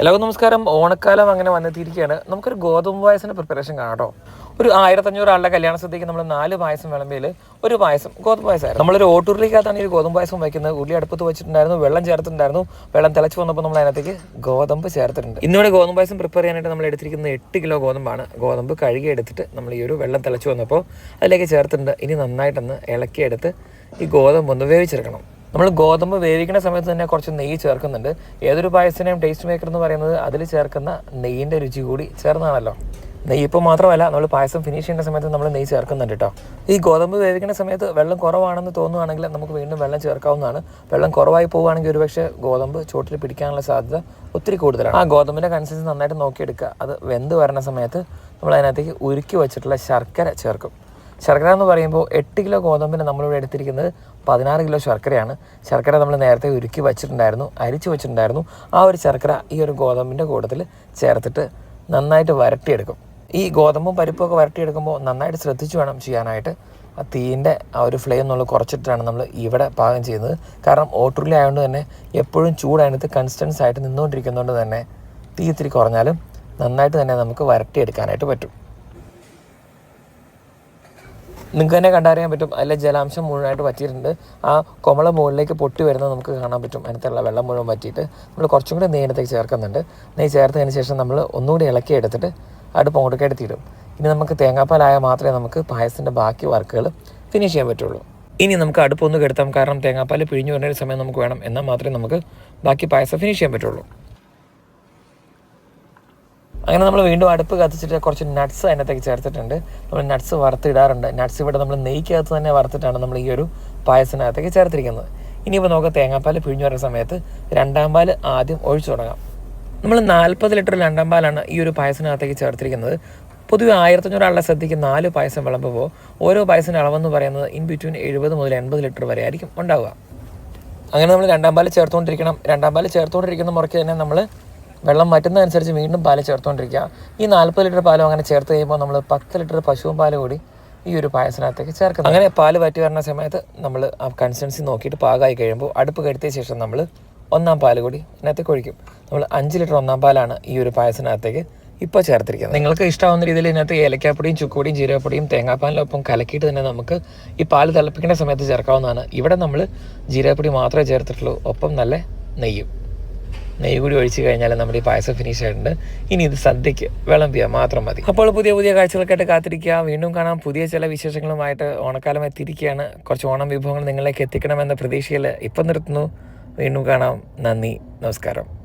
എല്ലാവർക്കും നമസ്കാരം. ഓണക്കാലം അങ്ങനെ വന്നെത്തിയിരിക്കുകയാണ്. നമുക്കൊരു ഗോതമ്പ് പായസിന്റെ പ്രിപ്പറേഷൻ കാണാം കേട്ടോ. ഒരു ആയിരത്തഞ്ഞൂറ് ആളുടെ കല്യാണ സദ്യക്ക് നമ്മൾ നാല് പായസം വിളമ്പിയിൽ ഒരു പായസം ഗോതമ്പ് പായസമായിരുന്നു. നമ്മളൊരു ഓട്ടൂറിലേക്കകത്താണ് ഈ ഗോതമ്പ് പായസം വയ്ക്കുന്നത്. ഉള്ളി അടുപ്പത്ത് വെച്ചിട്ടുണ്ടായിരുന്നു വെള്ളം ചേർത്തിട്ടുണ്ടായിരുന്നു. വെള്ളം തിളച്ച് വന്നപ്പോൾ നമ്മൾ അതിനകത്തേക്ക് ഗോതമ്പ് ചേർത്തിട്ടുണ്ട്. ഇന്നിവിടെ ഗോതമ്പ് പായസം പ്രിപ്പയർ ചെയ്യാനായിട്ട് നമ്മൾ എടുത്തിരിക്കുന്നത് എട്ട് കിലോ ഗോതമ്പാണ്. ഗോതമ്പ് കഴുകി എടുത്തിട്ട് നമ്മൾ ഈ ഒരു വെള്ളം തിളച്ച് വന്നപ്പോൾ അതിലേക്ക് ചേർത്തിട്ടുണ്ട്. ഇനി നന്നായിട്ടൊന്ന് ഇളക്കിയെടുത്ത് ഈ ഗോതമ്പ് ഒന്ന് വേവിച്ചെടുക്കണം. നമ്മൾ ഗോതമ്പ് വേവിക്കുന്ന സമയത്ത് തന്നെ കുറച്ച് നെയ്യ് ചേർക്കുന്നുണ്ട്. ഏതൊരു പായസത്തിനെയും ടേസ്റ്റ് മേക്കർ എന്ന് പറയുന്നത് അതിൽ ചേർക്കുന്ന നെയ്യിന്റെ രുചി കൂടി ചേർന്നാണല്ലോ. നെയ്യ് ഇപ്പോൾ മാത്രമല്ല നമ്മൾ പായസം ഫിനിഷ് ചെയ്യുന്ന സമയത്ത് നമ്മൾ നെയ്യ് ചേർക്കുന്നുണ്ട് കേട്ടോ ഈ ഗോതമ്പ് വേവിക്കുന്ന സമയത്ത് വെള്ളം കുറവാണെന്ന് തോന്നുവാണെങ്കിൽ നമുക്ക് വീണ്ടും വെള്ളം ചേർക്കാവുന്നതാണ്. വെള്ളം കുറവായി പോവുകയാണെങ്കിൽ ഒരുപക്ഷെ ഗോതമ്പ് ചോട്ടിൽ പിടിക്കാനുള്ള സാധ്യത ഒത്തിരി കൂടുതലാണ്. ആ ഗോതമ്പിന്റെ കൺസിസ്റ്റൻസ് നന്നായിട്ട് നോക്കിയെടുക്കുക. അത് വെന്ത് വരുന്ന സമയത്ത് നമ്മൾ അതിനകത്തേക്ക് ഉരുക്കി വെച്ചിട്ടുള്ള ശർക്കര ചേർക്കും. ശർക്കര എന്ന് പറയുമ്പോൾ എട്ട് കിലോ ഗോതമ്പിന് നമ്മളിവിടെ എടുത്തിരിക്കുന്നത് പതിനാറ് കിലോ ശർക്കരയാണ്. ശർക്കര നമ്മൾ നേരത്തെ ഉരുക്കി വെച്ചിട്ടുണ്ടായിരുന്നു അരിച്ചു വെച്ചിട്ടുണ്ടായിരുന്നു. ആ ഒരു ശർക്കര ഈ ഒരു ഗോതമ്പിന്റെ കൂട്ടത്തിൽ ചേർത്തിട്ട് നന്നായിട്ട് വരട്ടിയെടുക്കും. ഈ ഗോതമ്പും പരിപ്പും ഒക്കെ വരട്ടിയെടുക്കുമ്പോൾ നന്നായിട്ട് ശ്രദ്ധിച്ചു വേണം ചെയ്യാനായിട്ട്. ആ തീന്റെ ആ ഒരു ഫ്ലെയിം നമ്മൾ കുറച്ചിട്ടാണ് നമ്മൾ ഇവിടെ പാകം ചെയ്യുന്നത്. കാരണം ഓട്ടുരുളി ആയതുകൊണ്ട് തന്നെ എപ്പോഴും ചൂടായിട്ട് കൺസ്റ്റൻസ് ആയിട്ട് നിന്നുകൊണ്ടിരിക്കുന്നതുകൊണ്ട് തന്നെ തീ ഇത്തിരി കുറഞ്ഞാലും നന്നായിട്ട് തന്നെ നമുക്ക് വരട്ടിയെടുക്കാനായിട്ട് പറ്റും. നിങ്ങൾക്ക് തന്നെ കണ്ടറിയാൻ പറ്റും. അതിലെ ജലാംശം മുഴുവനായിട്ട് പറ്റിയിട്ടുണ്ട് ആ കൊമള മുകളിലേക്ക് പൊട്ടി വരുന്നത് നമുക്ക് കാണാൻ പറ്റും. അതിനകത്തുള്ള വെള്ളം മുഴുവൻ പറ്റിയിട്ട് നമ്മൾ കുറച്ചും കൂടി നെയ്യിടത്തേക്ക് ചേർക്കുന്നുണ്ട്. നെയ്യ് ചേർത്തതിന് ശേഷം നമ്മൾ ഒന്നുകൂടി ഇളക്കി എടുത്തിട്ട് അടുപ്പ് അങ്ങോട്ടേക്ക് എടുത്തിടും. ഇനി നമുക്ക് തേങ്ങാപ്പാലായ മാത്രമേ നമുക്ക് പായസത്തിന്റെ ബാക്കി വർക്കുകൾ ഫിനിഷ് ചെയ്യാൻ പറ്റുള്ളൂ. ഇനി നമുക്ക് അടുപ്പൊന്ന് കെടുത്താം. കാരണം തേങ്ങാപ്പാൽ പിഴിഞ്ഞു വരുന്ന സമയം നമുക്ക് വേണം. എന്നാൽ മാത്രമേ നമുക്ക് ബാക്കി പായസം ഫിനിഷ് ചെയ്യാൻ പറ്റുള്ളൂ. അങ്ങനെ നമ്മൾ വീണ്ടും അടുപ്പ് കത്തിച്ചിട്ട് കുറച്ച് നട്ട്സ് അതിനകത്തേക്ക് ചേർത്തിട്ടുണ്ട്. നമ്മൾ നട്ട്സ് വറുത്തിടാറുണ്ട്. നട്ട്സ് ഇവിടെ നമ്മൾ നെയ്ക്കകത്ത് തന്നെ വറുത്തിട്ടാണ് നമ്മൾ ഈ ഒരു പായസത്തിനകത്തേക്ക് ചേർത്തിരിക്കുന്നത്. ഇനിയിപ്പോൾ നമുക്ക് തേങ്ങാപ്പാൽ പിഴിഞ്ഞു വരുന്ന സമയത്ത് രണ്ടാം പാൽ ആദ്യം ഒഴിച്ചു തുടങ്ങാം. നമ്മൾ നാൽപ്പത് ലിറ്റർ രണ്ടാം പാലാണ് ഈ ഒരു പായസത്തിനകത്തേക്ക് ചേർത്തിരിക്കുന്നത്. പൊതുവെ ആയിരത്തഞ്ഞൂറ് ആളുടെ ശ്രദ്ധിക്ക് നാല് പായസം വിളമ്പുമ്പോൾ ഓരോ പായസത്തിന്റെ അളവെന്ന് പറയുന്നത് ഇൻ ബിറ്റ്വീൻ എഴുപത് മുതൽ എൺപത് ലിറ്റർ വരെ ആയിരിക്കും ഉണ്ടാവുക. അങ്ങനെ നമ്മൾ രണ്ടാം പാൽ ചേർത്തുകൊണ്ടിരിക്കണം. രണ്ടാം പാൽ ചേർത്തുകൊണ്ടിരിക്കുന്ന മുറയ്ക്ക് തന്നെ നമ്മൾ വെള്ളം മാറ്റുന്നതനുസരിച്ച് വീണ്ടും പാൽ ചേർത്തുകൊണ്ടിരിക്കുക ഈ നാൽപ്പത് ലിറ്റർ പാലും അങ്ങനെ ചേർത്ത് കഴിയുമ്പോൾ നമ്മൾ പത്ത് ലിറ്റർ പശുവും പാൽ കൂടി ഈ ഒരു പായസത്തിനകത്തേക്ക് ചേർക്കുന്നത്. അങ്ങനെ പാൽ വറ്റി വരുന്ന സമയത്ത് നമ്മൾ ആ കൺസിസ്റ്റൻസി നോക്കിയിട്ട് പാകമായി കഴിയുമ്പോൾ അടുപ്പ് കെടുത്തിയ ശേഷം നമ്മൾ ഒന്നാം പാൽ കൂടി ഇതിനകത്തേക്ക് ഒഴിക്കും. നമ്മൾ അഞ്ച് ലിറ്റർ ഒന്നാം പാലാണ് ഈ ഒരു പായസത്തിനകത്തേക്ക് ഇപ്പോൾ ചേർത്തിരിക്കുന്നത്. നിങ്ങൾക്ക് ഇഷ്ടമാവുന്ന രീതിയിൽ ഇതിനകത്ത് ഏലക്കാപ്പൊടിയും ചുക്കുപൊടിയും ജീരകപ്പൊടിയും തേങ്ങാപ്പാലിനൊപ്പം കലക്കിയിട്ട് തന്നെ നമുക്ക് ഈ പാൽ തിളപ്പിക്കേണ്ട സമയത്ത് ചേർക്കാവുന്നതാണ്. ഇവിടെ നമ്മൾ ജീരകപ്പൊടി മാത്രമേ ചേർത്തിട്ടുള്ളൂ. ഒപ്പം നല്ല നെയ്യും. നെയ്യ് കൂടി ഒഴിച്ച് കഴിഞ്ഞാൽ നമ്മുടെ ഈ പായസം ഫിനിഷ് ആയിട്ടുണ്ട്. ഇനി ഇത് സദ്യയ്ക്ക് വിളമ്പിയാൽ മാത്രം മതി. അപ്പോൾ പുതിയ പുതിയ കാഴ്ചകൾക്കായിട്ട് കാത്തിരിക്കുക വീണ്ടും കാണാം. പുതിയ ചില വിശേഷങ്ങളുമായിട്ട് ഓണക്കാലം എത്തിയിരിക്കുകയാണ്. കുറച്ച് ഓണം വിഭവങ്ങൾ നിങ്ങളിലേക്ക് എത്തിക്കണമെന്ന പ്രതീക്ഷയിൽ ഇപ്പം നിർത്തുന്നു. വീണ്ടും കാണാം. നന്ദി. നമസ്കാരം.